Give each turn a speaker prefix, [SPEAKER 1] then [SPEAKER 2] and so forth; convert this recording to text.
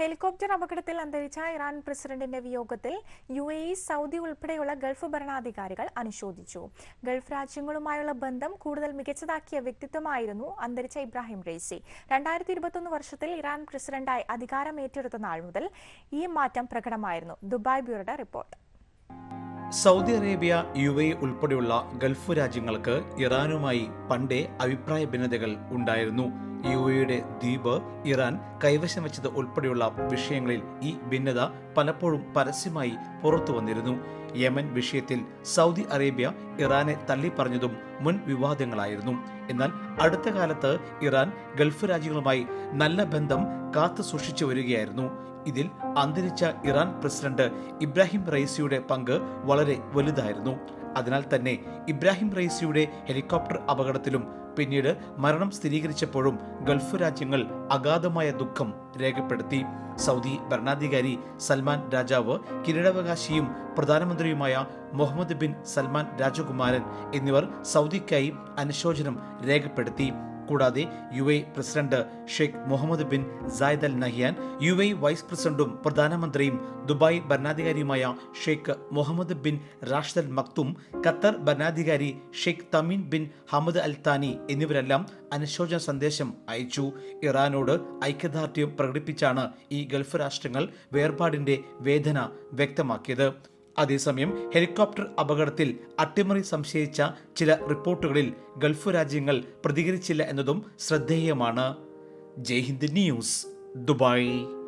[SPEAKER 1] Helicopter അപകടത്തിൽ അന്തരിച്ച Iran പ്രസിഡന്റിന്റെ വിയോഗത്തിൽ യു എ ഇ സൗദി ഉൾപ്പെടെയുള്ള ഗൾഫ് ഭരണാധികാരികൾ അനുശോചിച്ചു. ഗൾഫ് രാജ്യങ്ങളുമായുള്ള ബന്ധം കൂടുതൽ മികച്ചതാക്കിയ വ്യക്തിത്വമായിരുന്നു അന്തരിച്ച ഇബ്രാഹിം റെയ്സി. രണ്ടായിരത്തി ഇരുപത്തൊന്ന് വർഷത്തിൽ ഇറാൻ പ്രസിഡന്റായി അധികാരം ഏറ്റെടുത്ത നാൾ മുതൽ ഈ മാറ്റം പ്രകടമായിരുന്നു. ദുബായ് ബ്യൂറോയുടെ report.
[SPEAKER 2] Saudi Arabia U A ഉൾപ്പെടെയുള്ള ഗൾഫ് രാജ്യങ്ങൾക്ക് ഇറാനുമായി പണ്ടേ അഭിപ്രായ ഭിന്നതകൾ ഉണ്ടായിരുന്നു. യു എയുടെ ദ്വീപ് ഇറാൻ കൈവശം വെച്ചത് ഉൾപ്പെടെയുള്ള വിഷയങ്ങളിൽ ഈ ഭിന്നത പലപ്പോഴും പരസ്യമായി പുറത്തു വന്നിരുന്നു. യമൻ വിഷയത്തിൽ സൗദി അറേബ്യ ഇറാനെ തള്ളിപ്പറഞ്ഞതും മുൻ വിവാദങ്ങളായിരുന്നു. എന്നാൽ അടുത്ത കാലത്ത് ഇറാൻ ഗൾഫ് രാജ്യങ്ങളുമായി നല്ല ബന്ധം കാത്തു സൂക്ഷിച്ചു വരികയായിരുന്നു. ഇതിൽ അന്തരിച്ച ഇറാൻ പ്രസിഡന്റ് ഇബ്രാഹിം റൈസിയുടെ പങ്ക് വളരെ വലുതായിരുന്നു. അതിനാൽ തന്നെ ഇബ്രാഹിം റൈസിയുടെ ഹെലികോപ്റ്റർ അപകടത്തിലും പിന്നീട് മരണം സ്ഥിരീകരിച്ചപ്പോഴും ഗൾഫ് രാജ്യങ്ങൾ അഗാധമായ ദുഃഖം രേഖപ്പെടുത്തി. സൗദി ഭരണാധികാരി സൽമാൻ രാജാവ് കിരീടാവകാശിയും പ്രധാനമന്ത്രിയുമായ മുഹമ്മദ് ബിൻ സൽമാൻ രാജകുമാരൻ എന്നിവർ സൗദിക്കായി അനുശോചനം രേഖപ്പെടുത്തി. കൂടാതെ U A president Sheikh Mohammed bin Zayed Al Nahyan U A vice പ്രസിഡന്റും പ്രധാനമന്ത്രിയും Dubai ഭരണാധികാരിയുമായ Sheikh Mohammed bin Rashid Maktoum Qatar ഭരണാധികാരി Sheikh Tamim bin Hamad Al Thani എന്നിവരെല്ലാം അനുശോചന സന്ദേശം അയച്ചു. ഇറാനോട് ഐക്യദാർഢ്യം പ്രകടിപ്പിച്ചാണ് ഈ ഗൾഫ് രാഷ്ട്രങ്ങൾ വേർപാടിന്റെ വേദന വ്യക്തമാക്കിയത്. അതേസമയം ഹെലികോപ്റ്റർ അപകടത്തിൽ അട്ടിമറി സംശയിച്ച ചില റിപ്പോർട്ടുകളിൽ ഗൾഫ് രാജ്യങ്ങൾ പ്രതികരിച്ചില്ല എന്നതും ശ്രദ്ധേയമാണ്. Jaihind news Dubai.